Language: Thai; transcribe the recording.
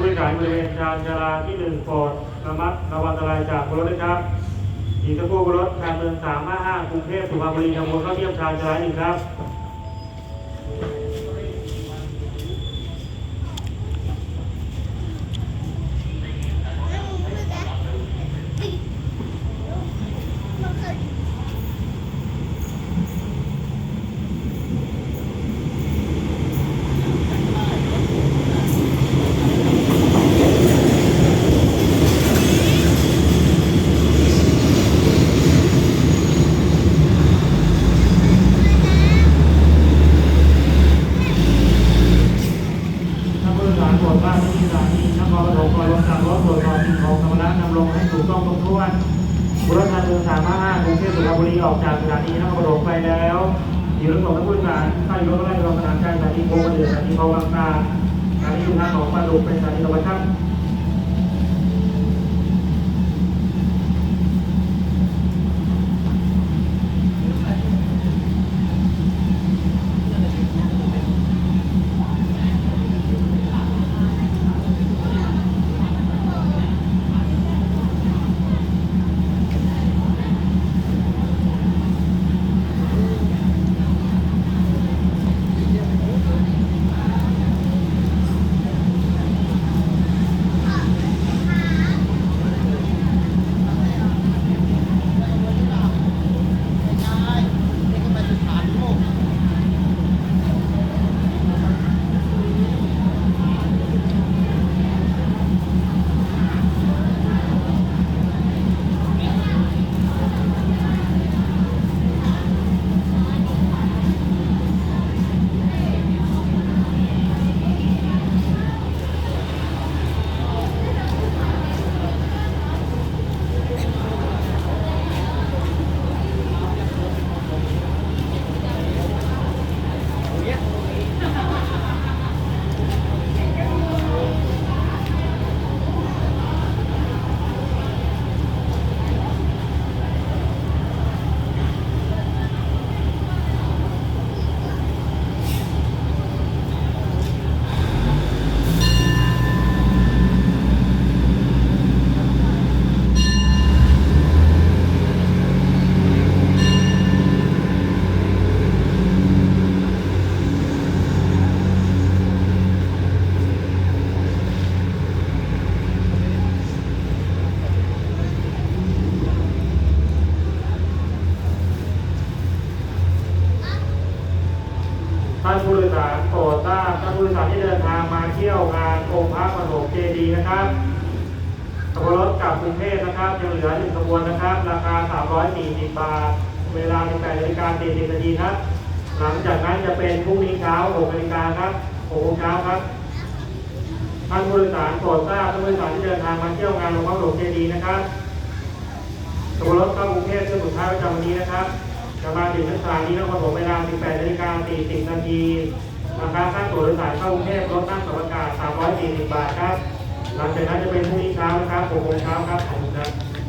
ผู้การบริเวณชานชาลาที่หนึ่งโปรดระมัดระวังอันตรายจากรถนะครับอีกสักครู่รถการเมือง355กรุงเทพสุพรรณบุรีขบวนเข้าเทียบชานชาลาหนึ่งครับ ท่านผู้โดยสารโปรดทราบที่สถานีนครปฐมก่อนลงจากรถตรวจสอบสิ่ง ของสมณะนำลงให้ถูกต้องตรบถ้วนบุรพาเดิน355กรุงเทพสุพรรณบุรีออกจากสถานีนครปฐมไปแล้วอยู่ระหว่างท่านผู้โดยสารเข้ายู่รถไล่รองสถานใจสถานีโพธิ์เดือสถานีโพบางนาสถานีสุนทรของปลาดุกเป็นสถานีตะวันตก ท่านผู้โดยสารโปรดทราบท่านผู้โดยสารที่เดินทางมาเที่ยวงานองค์พระปฐมเจดีนะครับขบวนรถกลับกรุงเทพนะครับยังเหลือหนึ่งขบวนนะครับ ราคา 340 บาท เวลา18นาฬิกา40นาทีครับ หลังจากนั้นจะเป็นพรุ่งนี้เช้า6นาฬิกาครับ6โมงเช้าครับท่านผู้โดยสารโปรดทราบท่านผู้โดยสารที่เดินทางมาเที่ยวงานองค์พระปฐมเจดีนะครับขบวนรถเข้ากรุงเทพเพื่อสุดท้ายประจำวันนี้นะครับ จะมาถึงสถานีนครปฐมเวลา 18นาฬิกา40นาทีราคาค่าตั๋วโดยสารเข้ากรุงเทพรถนั่งสับอากาศ340 บาทครับ หลังจากนั้นจะเป็นพรุ่งนี้เช้านะครับ6โมงเช้าครับขอบคุณครับ